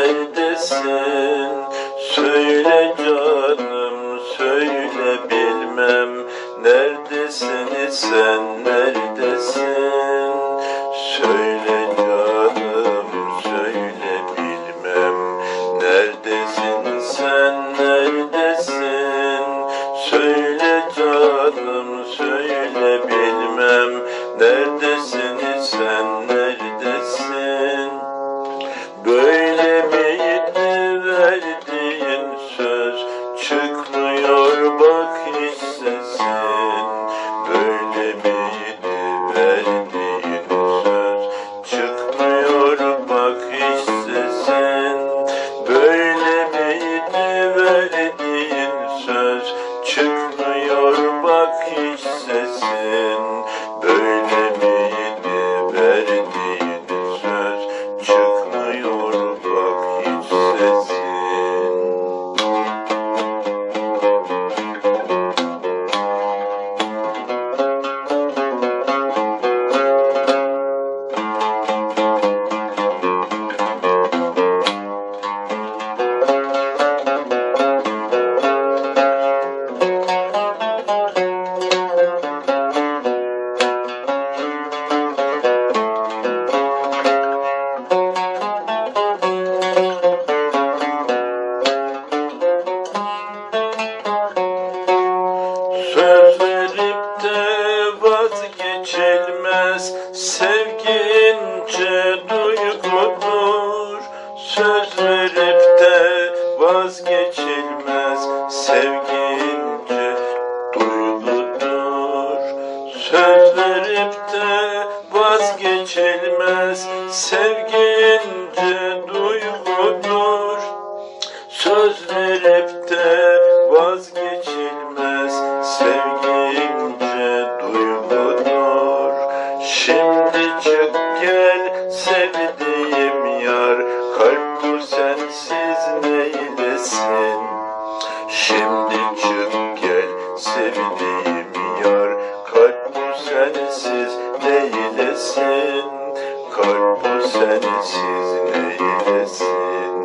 neredesin? Söyle canım söyle bilmem Neredesin sen neredesin? Söyle canım söyle bilmem Neredesin sen neredesin? Söyle canım book. Söz verip de vazgeçilmez. Sevgince duygudur Söz verip de vazgeçilmez. Sevgince duygudur Söz verip de vazgeçilmez. Sevgince duygudur Söz verip çık gel sevdiğim yar. Kalp sensiz neylesin? Şimdi çık gel sevdiğim yar. Kalp sensiz neylesin? Kalp sensiz neylesin